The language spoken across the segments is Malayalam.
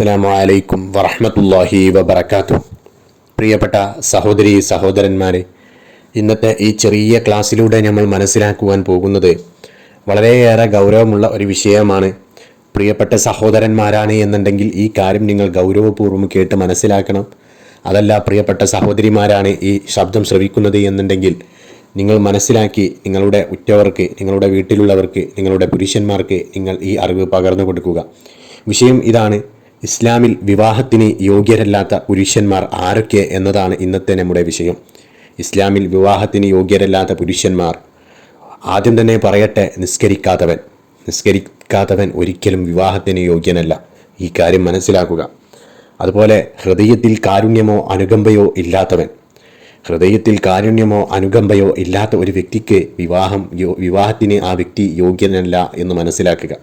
അസ്സാം വലൈക്കും വറഹമത്തല്ലാഹി വബർക്കാത്തു പ്രിയപ്പെട്ട സഹോദരി സഹോദരന്മാരെ ഇന്നത്തെ ഈ ചെറിയ ക്ലാസ്സിലൂടെ നമ്മൾ മനസ്സിലാക്കുവാൻ പോകുന്നത് വളരെയേറെ ഗൗരവമുള്ള ഒരു വിഷയമാണ്. പ്രിയപ്പെട്ട സഹോദരന്മാരാണ് എന്നുണ്ടെങ്കിൽ ഈ കാര്യം നിങ്ങൾ ഗൗരവപൂർവം കേട്ട് മനസ്സിലാക്കണം. അതല്ല പ്രിയപ്പെട്ട സഹോദരിമാരാണ് ഈ ശബ്ദം ശ്രവിക്കുന്നത് എന്നുണ്ടെങ്കിൽ നിങ്ങൾ മനസ്സിലാക്കി നിങ്ങളുടെ ഉറ്റവർക്ക് നിങ്ങളുടെ വീട്ടിലുള്ളവർക്ക് നിങ്ങളുടെ പുരുഷന്മാർക്ക് നിങ്ങൾ ഈ അറിവ് പകർന്നു കൊടുക്കുക. വിഷയം ഇതാണ്. ഇസ്ലാമിൽ വിവാഹത്തിന് യോഗ്യരല്ലാത്ത പുരുഷന്മാർ ആരൊക്കെ എന്നതാണ് ഇന്നത്തെ നമ്മുടെ വിഷയം. ഇസ്ലാമിൽ വിവാഹത്തിന് യോഗ്യരല്ലാത്ത പുരുഷന്മാർ ആദ്യം തന്നെ പറയട്ടെ നിസ്കരിക്കാത്തവൻ. നിസ്കരിക്കാത്തവൻ ഒരിക്കലും വിവാഹത്തിന് യോഗ്യനല്ല. ഈ കാര്യം മനസ്സിലാക്കുക. അതുപോലെ ഹൃദയത്തിൽ കാരുണ്യമോ അനുകമ്പയോ ഇല്ലാത്തവൻ. ഹൃദയത്തിൽ കാരുണ്യമോ അനുകമ്പയോ ഇല്ലാത്ത ഒരു വ്യക്തിക്ക് വിവാഹം വിവാഹത്തിന് ആ വ്യക്തി യോഗ്യനല്ല എന്ന് മനസ്സിലാക്കുക.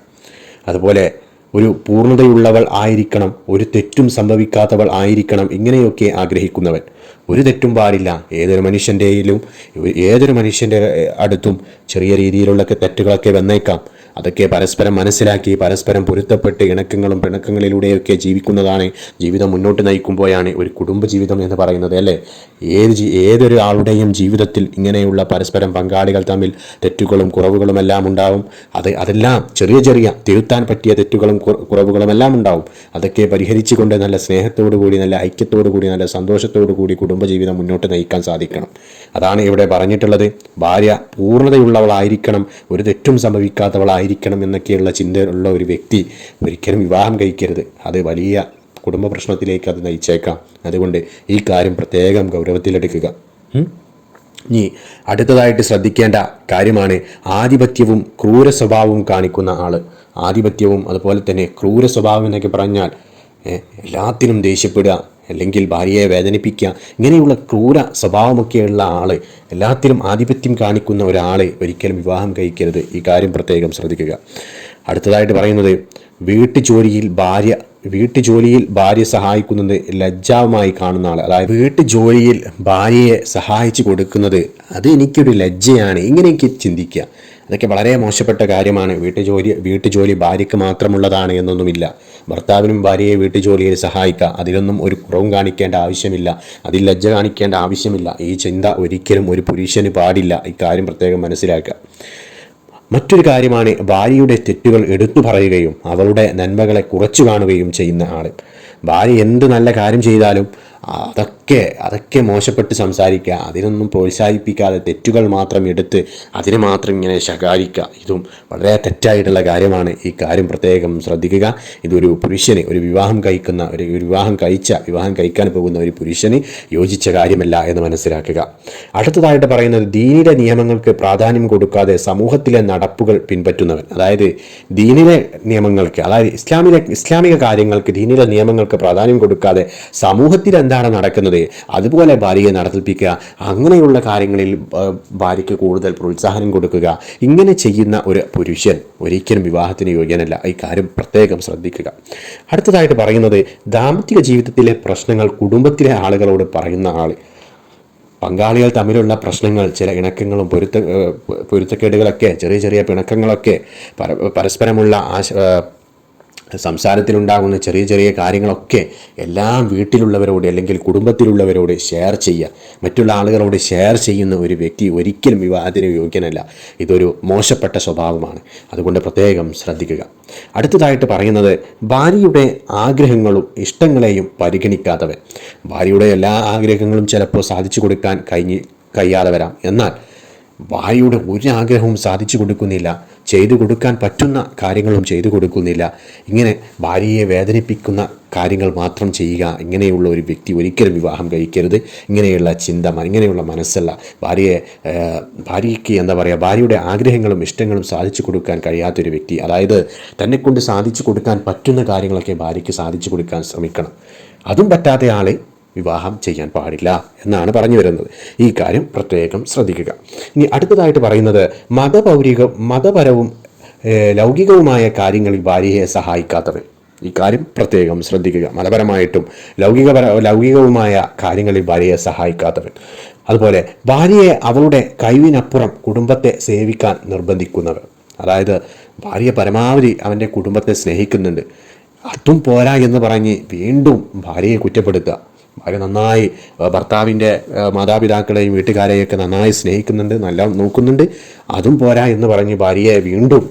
അതുപോലെ ഒരു പൂർണതയുള്ളവൾ ആയിരിക്കണം ഒരു തെറ്റും സംഭവിക്കാത്തവൾ ആയിരിക്കണം ഇങ്ങനെയൊക്കെ ആഗ്രഹിക്കുന്നവൻ. ഒരു തെറ്റും പാടില്ല. ഏതൊരു മനുഷ്യന്റെയിലും ഏതൊരു മനുഷ്യന്റെ അടുത്തും ചെറിയ രീതിയിലുള്ള തെറ്റുകളൊക്കെ വന്നേക്കാം. അതൊക്കെ പരസ്പരം മനസ്സിലാക്കി പരസ്പരം പൊരുത്തപ്പെട്ട് ഇണക്കങ്ങളും പിണക്കങ്ങളിലൂടെയൊക്കെ ജീവിക്കുന്നതാണ് ജീവിതം മുന്നോട്ട് നയിക്കുമ്പോഴാണ് ഒരു കുടുംബ ജീവിതം എന്ന് പറയുന്നത് അല്ലേ? ഏത് ഏതൊരു ആളുടെയും ജീവിതത്തിൽ ഇങ്ങനെയുള്ള പരസ്പരം പങ്കാളികൾ തമ്മിൽ തെറ്റുകളും കുറവുകളും എല്ലാം ഉണ്ടാവും. അത് അതെല്ലാം ചെറിയ ചെറിയ തിരുത്താൻ പറ്റിയ തെറ്റുകളും കുറവുകളും എല്ലാം ഉണ്ടാവും. അതൊക്കെ പരിഹരിച്ചുകൊണ്ട് നല്ല സ്നേഹത്തോടു കൂടി നല്ല ഐക്യത്തോടു കൂടി നല്ല സന്തോഷത്തോടു കൂടി കുടുംബജീവിതം മുന്നോട്ട് നയിക്കാൻ സാധിക്കണം. അതാണ് ഇവിടെ പറഞ്ഞിട്ടുള്ളത്. ഭാര്യ പൂർണതയുള്ളവളായിരിക്കണം. ഒരു തെറ്റും സംഭവിക്കാത്തവളായിരിക്കണം എന്നൊക്കെയുള്ള ചിന്തയുള്ള ഒരു വ്യക്തി ഒരിക്കലും വിവാഹം കഴിക്കരുത്. അത് വലിയ കുടുംബ പ്രശ്നത്തിലേക്ക് അത് നയിച്ചേക്കാം. അതുകൊണ്ട് ഈ കാര്യം പ്രത്യേകം ഗൗരവത്തിലെടുക്കുക? ഇനി അടുത്തതായിട്ട് ശ്രദ്ധിക്കേണ്ട കാര്യമാണ് ആധിപത്യവും ക്രൂര സ്വഭാവവും കാണിക്കുന്ന ആൾ ആധിപത്യവും അതുപോലെ തന്നെ ക്രൂര സ്വഭാവം എന്നൊക്കെ പറഞ്ഞാൽ എല്ലാത്തിനും ദേഷ്യപ്പെടുക അല്ലെങ്കിൽ ഭാര്യയെ വേദനിപ്പിക്കുക ഇങ്ങനെയുള്ള ക്രൂര സ്വഭാവമൊക്കെയുള്ള ആൾ എല്ലാത്തിലും ആധിപത്യം കാണിക്കുന്ന ഒരാളെ ഒരിക്കലും വിവാഹം കഴിക്കരുത്. ഈ കാര്യം പ്രത്യേകം ശ്രദ്ധിക്കുക. അടുത്തതായിട്ട് പറയുന്നത് വീട്ടു ജോലിയിൽ ഭാര്യ വീട്ടു ജോലിയിൽ ഭാര്യ സഹായിക്കുന്നത് ലജ്ജാവുമായി കാണുന്ന ആൾ അതായത് വീട്ടു ജോലിയിൽ ഭാര്യയെ സഹായിച്ചു കൊടുക്കുന്നത് അത് എനിക്കൊരു ലജ്ജയാണ്. ഇങ്ങനെയൊക്കെ ചിന്തിക്കുക. അതൊക്കെ വളരെ മോശപ്പെട്ട കാര്യമാണ്. വീട്ടുജോലി വീട്ടുജോലി ഭാര്യയ്ക്ക് മാത്രമുള്ളതാണ് എന്നൊന്നുമില്ല. ഭർത്താവിനും ഭാര്യയെ വീട്ടുജോലിയിൽ സഹായിക്കുക. അതിലൊന്നും ഒരു കുറവും കാണിക്കേണ്ട ആവശ്യമില്ല. അതിൽ ലജ്ജ കാണിക്കേണ്ട ആവശ്യമില്ല. ഈ ചിന്ത ഒരിക്കലും ഒരു പുരുഷന് പാടില്ല. ഇക്കാര്യം പ്രത്യേകം മനസ്സിലാക്കുക. മറ്റൊരു കാര്യമാണ് ഭാര്യയുടെ തെറ്റുകൾ എടുത്തു പറയുകയും അവളുടെ നന്മകളെ കുറച്ചു കാണുകയും ചെയ്യുന്ന ആൾ ഭാര്യ എന്ത് നല്ല കാര്യം ചെയ്താലും അതൊക്കെ അതൊക്കെ മോശപ്പെട്ട് സംസാരിക്കുക. അതിനൊന്നും പ്രോത്സാഹിപ്പിക്കാതെ തെറ്റുകൾ മാത്രം എടുത്ത് അതിനെ മാത്രം ഇങ്ങനെ ശകാരിക്കുക. ഇതും വളരെ തെറ്റായിട്ടുള്ള കാര്യമാണ്. ഈ കാര്യം പ്രത്യേകം ശ്രദ്ധിക്കുക. ഇതൊരു പുരുഷന് ഒരു വിവാഹം കഴിക്കുന്ന ഒരു വിവാഹം കഴിച്ച വിവാഹം കഴിക്കാൻ പോകുന്ന ഒരു പുരുഷന് യോജിച്ച കാര്യമല്ല എന്ന് മനസ്സിലാക്കുക. അടുത്തതായിട്ട് പറയുന്നത് ദീനിലെ നിയമങ്ങൾക്ക് പ്രാധാന്യം കൊടുക്കാതെ സമൂഹത്തിലെ നടപ്പുകൾ പിൻപറ്റുന്നവൻ. അതായത് ദീനിലെ നിയമങ്ങൾക്ക് അതായത് ഇസ്ലാമിലെ ഇസ്ലാമിക കാര്യങ്ങൾക്ക് ദീനിലെ നിയമങ്ങൾക്ക് പ്രാധാന്യം കൊടുക്കാതെ സമൂഹത്തിൽ എന്താണ് നടക്കുന്നത്? അതുപോലെ ഭാര്യയെ നടത്തിപ്പിക്കുക അങ്ങനെയുള്ള കാര്യങ്ങളിൽ ഭാര്യയ്ക്ക് കൂടുതൽ പ്രോത്സാഹനം കൊടുക്കുക ഇങ്ങനെ ചെയ്യുന്ന ഒരു പുരുഷൻ ഒരിക്കലും വിവാഹത്തിന് യോഗ്യനല്ല. ഈ കാര്യം പ്രത്യേകം ശ്രദ്ധിക്കുക. അടുത്തതായിട്ട് പറയുന്നത് ദാമ്പത്യ ജീവിതത്തിലെ പ്രശ്നങ്ങൾ കുടുംബത്തിലെ ആളുകളോട് പറയുന്ന ആൾ പങ്കാളികൾ തമ്മിലുള്ള പ്രശ്നങ്ങൾ ചില ഇണക്കങ്ങളും പൊരുത്ത പൊരുത്തക്കേടുകളൊക്കെ ചെറിയ ചെറിയ പിണക്കങ്ങളൊക്കെ പര- പരസ്പരമുള്ള ആശ സംസാരത്തിലുണ്ടാകുന്ന ചെറിയ ചെറിയ കാര്യങ്ങളൊക്കെ എല്ലാം വീട്ടിലുള്ളവരോട് അല്ലെങ്കിൽ കുടുംബത്തിലുള്ളവരോട് ഷെയർ ചെയ്യുക. മറ്റുള്ള ആളുകളോട് ഷെയർ ചെയ്യുന്ന ഒരു വ്യക്തി ഒരിക്കലും വിവാഹത്തിന് യോഗ്യനല്ല. ഇതൊരു മോശപ്പെട്ട സ്വഭാവമാണ്. അതുകൊണ്ട് പ്രത്യേകം ശ്രദ്ധിക്കുക. അടുത്തതായിട്ട് പറയുന്നത് ഭാര്യയുടെ ആഗ്രഹങ്ങളും ഇഷ്ടങ്ങളെയും പരിഗണിക്കാത്തവൻ. ഭാര്യയുടെ എല്ലാ ആഗ്രഹങ്ങളും ചിലപ്പോൾ സാധിച്ചു കൊടുക്കാൻ കഴിഞ്ഞ് കഴിയാതെ വരാം. എന്നാൽ ഭാര്യയുടെ ഒരു ആഗ്രഹവും സാധിച്ചു കൊടുക്കുന്നില്ല. ചെയ്തു കൊടുക്കാൻ പറ്റുന്ന കാര്യങ്ങളും ചെയ്തു കൊടുക്കുന്നില്ല. ഇങ്ങനെ ഭാര്യയെ വേദനിപ്പിക്കുന്ന കാര്യങ്ങൾ മാത്രം ചെയ്യുക ഇങ്ങനെയുള്ള ഒരു വ്യക്തി ഒരിക്കലും വിവാഹം കഴിക്കരുത്. ഇങ്ങനെയുള്ള ചിന്ത ഇങ്ങനെയുള്ള മനസ്സല്ല. ഭാര്യയെ ഭാര്യയ്ക്ക് എന്താ പറയുക ഭാര്യയുടെ ആഗ്രഹങ്ങളും ഇഷ്ടങ്ങളും സാധിച്ചു കൊടുക്കാൻ കഴിയാത്തൊരു വ്യക്തി അതായത് തന്നെക്കൊണ്ട് സാധിച്ചു കൊടുക്കാൻ പറ്റുന്ന കാര്യങ്ങളൊക്കെ ഭാര്യയ്ക്ക് സാധിച്ചു കൊടുക്കാൻ ശ്രമിക്കണം. അതും പറ്റാത്ത ആളെ വിവാഹം ചെയ്യാൻ പാടില്ല എന്നാണ് പറഞ്ഞു വരുന്നത്. ഈ കാര്യം പ്രത്യേകം ശ്രദ്ധിക്കുക. ഇനി അടുത്തതായിട്ട് പറയുന്നത് മതപൗരിക മതപരവും ലൗകികവുമായ കാര്യങ്ങളിൽ ഭാര്യയെ സഹായിക്കാത്തവൻ ഈ കാര്യം പ്രത്യേകം ശ്രദ്ധിക്കുക. മതപരമായിട്ടും ലൗകികപര ലൗകികവുമായ കാര്യങ്ങളിൽ ഭാര്യയെ സഹായിക്കാത്തവൻ അതുപോലെ ഭാര്യയെ അവളുടെ കഴിവിനപ്പുറം കുടുംബത്തെ സേവിക്കാൻ നിർബന്ധിക്കുന്നവർ. അതായത് ഭാര്യ പരമാവധി അവന്റെ കുടുംബത്തെ സ്നേഹിക്കുന്നുണ്ട്. അതും പോരാ എന്ന് പറഞ്ഞ് വീണ്ടും ഭാര്യയെ കുറ്റപ്പെടുത്തുക. ഭാര്യ നന്നായി ഭർത്താവിന്റെ മാതാപിതാക്കളെയും വീട്ടുകാരെയൊക്കെ നന്നായി സ്നേഹിക്കുന്നുണ്ട് നല്ല നോക്കുന്നുണ്ട്. അതും പോരാ എന്ന് പറഞ്ഞ് ഭാര്യയെ വീണ്ടും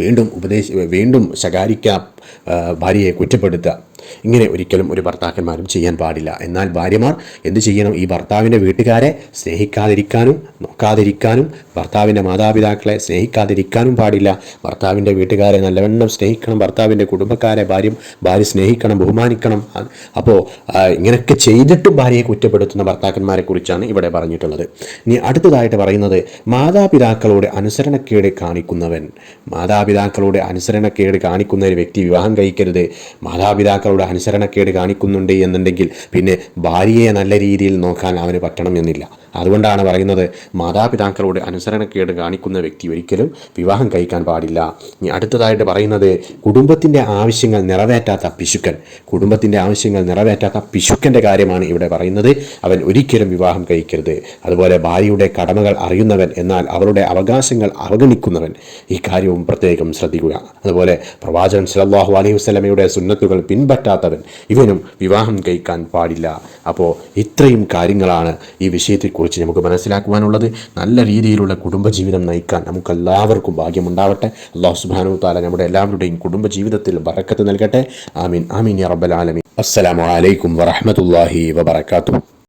വീണ്ടും ഉപദേശി വീണ്ടും ശകാരിക്കുക ആ, ഭാര്യയെ കുറ്റപ്പെടുത്തുക. ഇങ്ങനെ ഒരിക്കലും ഒരു ഭർത്താക്കന്മാരും ചെയ്യാൻ പാടില്ല. എന്നാൽ ഭാര്യമാർ എന്ത് ചെയ്യണം? ഈ ഭർത്താവിന്റെ വീട്ടുകാരെ സ്നേഹിക്കാതിരിക്കാനും നോക്കാതിരിക്കാനും ഭർത്താവിന്റെ മാതാപിതാക്കളെ സ്നേഹിക്കാതിരിക്കാനും പാടില്ല. ഭർത്താവിന്റെ വീട്ടുകാരെ നല്ലവണ്ണം സ്നേഹിക്കണം. ഭർത്താവിന്റെ കുടുംബക്കാരെ ഭാര്യ ഭാര്യ സ്നേഹിക്കണം ബഹുമാനിക്കണം. അപ്പോൾ ഇങ്ങനെയൊക്കെ ചെയ്തിട്ടും ഭാര്യയെ കുറ്റപ്പെടുത്തുന്ന ഭർത്താക്കന്മാരെ കുറിച്ചാണ് ഇവിടെ പറഞ്ഞിട്ടുള്ളത്. ഇനി അടുത്തതായിട്ട് പറയുന്നത് മാതാപിതാക്കളോട് അനുസരണക്കേട് കാണിക്കുന്നവൻ. മാതാപിതാക്കളോട് അനുസരണക്കേട് കാണിക്കുന്ന ഒരു വ്യക്തി വിവാഹം കഴിക്കരുത്. മാതാപിതാക്കളുടെ അനുസരണക്കേട് കാണിക്കുന്നുണ്ട് എന്നുണ്ടെങ്കിൽ പിന്നെ ഭാര്യയെ നല്ല രീതിയിൽ നോക്കാൻ അവന് പറ്റണം എന്നില്ല. അതുകൊണ്ടാണ് പറയുന്നത് മാതാപിതാക്കളോട് അനുസരണക്കേട് കാണിക്കുന്ന വ്യക്തി ഒരിക്കലും വിവാഹം കഴിക്കാൻ പാടില്ല. ഇനി അടുത്തതായിട്ട് പറയുന്നത് കുടുംബത്തിന്റെ ആവശ്യങ്ങൾ നിറവേറ്റാത്ത പിശുക്കൻ. കുടുംബത്തിന്റെ ആവശ്യങ്ങൾ നിറവേറ്റാത്ത പിശുക്കന്റെ കാര്യമാണ് ഇവിടെ പറയുന്നത്. അവൻ ഒരിക്കലും വിവാഹം കഴിക്കരുത്. അതുപോലെ ഭാര്യയുടെ കടമകൾ അറിയുന്നവൻ എന്നാൽ അവരുടെ അവകാശങ്ങൾ അവഗണിക്കുന്നവൻ ഈ കാര്യവും പ്രത്യേകം ശ്രദ്ധിക്കുക. അതുപോലെ പ്രവാചകൻ സല്ലല്ലാഹു അലൈഹി വസ്ലമയുടെ സുന്നത്തുകൾ പിൻപറ്റാത്തവൻ ഇവനും വിവാഹം കഴിക്കാൻ പാടില്ല. അപ്പോൾ ഇത്രയും കാര്യങ്ങളാണ് ഈ വിഷയത്തെക്കുറിച്ച് നമുക്ക് മനസ്സിലാക്കുവാനുള്ളത്. നല്ല രീതിയിലുള്ള കുടുംബജീവിതം നയിക്കാൻ നമുക്ക് എല്ലാവർക്കും ഭാഗ്യമുണ്ടാവട്ടെ. അള്ളാഹു സുബാനു താല നമ്മുടെ എല്ലാവരുടെയും കുടുംബജീവിതത്തിൽ ബറക്കത്ത് നൽകട്ടെ. ആമീൻ. ആമീൻ റബ്ബൽ ആലമീൻ. അസ്സലാമു അലൈക്കും വറഹ്മത്തുള്ളാഹി വബറകാതുഹു.